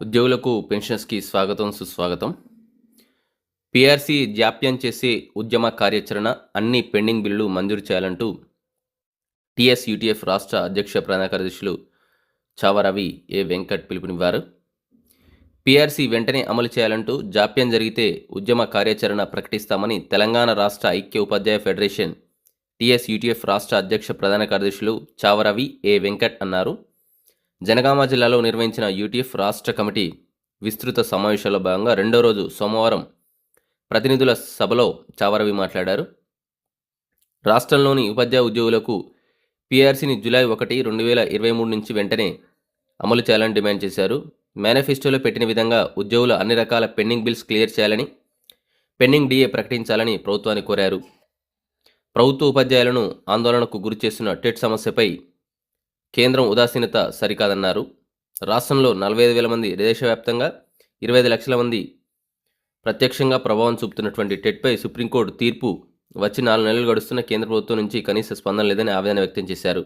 ఉద్యోగులకు పెన్షన్స్కి స్వాగతం సుస్వాగతం. పీఆర్సీ జాప్యం చేసే ఉద్యమ కార్యాచరణ అన్ని పెండింగ్ బిల్లులు మంజూరు చేయాలంటూ టీఎస్ యూటీఎఫ్ రాష్ట్ర అధ్యక్ష ప్రధాన కార్యదర్శులు చావరవి ఏ వెంకట్ పిలుపునివ్వారు. పీఆర్సీ వెంటనే అమలు చేయాలంటూ జాప్యం జరిగితే ఉద్యమ కార్యాచరణ ప్రకటిస్తామని తెలంగాణ రాష్ట్ర ఐక్య ఉపాధ్యాయ ఫెడరేషన్ టీఎస్ యూటీఎఫ్ రాష్ట్ర అధ్యక్ష ప్రధాన కార్యదర్శులు చావరవి ఏ వెంకట్ అన్నారు. జనగామ జిల్లాలో నిర్వహించిన యూటీఎఫ్ రాష్ట్ర కమిటీ విస్తృత సమావేశాల్లో భాగంగా రెండో రోజు సోమవారం ప్రతినిధుల సభలో చావరవి మాట్లాడారు. రాష్ట్రంలోని ఉపాధ్యాయ ఉద్యోగులకు పీఆర్సీని జూలై ఒకటి రెండు వేల ఇరవై మూడు నుంచి వెంటనే అమలు చేయాలని డిమాండ్ చేశారు. మేనిఫెస్టోలో పెట్టిన విధంగా ఉద్యోగుల అన్ని రకాల పెండింగ్ బిల్స్ క్లియర్ చేయాలని పెండింగ్ డిఏ ప్రకటించాలని ప్రభుత్వాన్ని కోరారు. ప్రభుత్వ ఉపాధ్యాయులను ఆందోళనకు గురి చేస్తున్న టెట్ సమస్యపై కేంద్రం ఉదాసీనత సరికాదన్నారు. రాష్ట్రంలో నలభై ఐదు వేల మంది దేశవ్యాప్తంగా ఇరవై ఐదు లక్షల మంది ప్రత్యక్షంగా ప్రభావం చూపుతున్నటువంటి టెట్పై సుప్రీంకోర్టు తీర్పు వచ్చి నాలుగు నెలలు గడుస్తున్న కేంద్ర ప్రభుత్వం నుంచి కనీస స్పందన లేదని ఆవేదన వ్యక్తం చేశారు.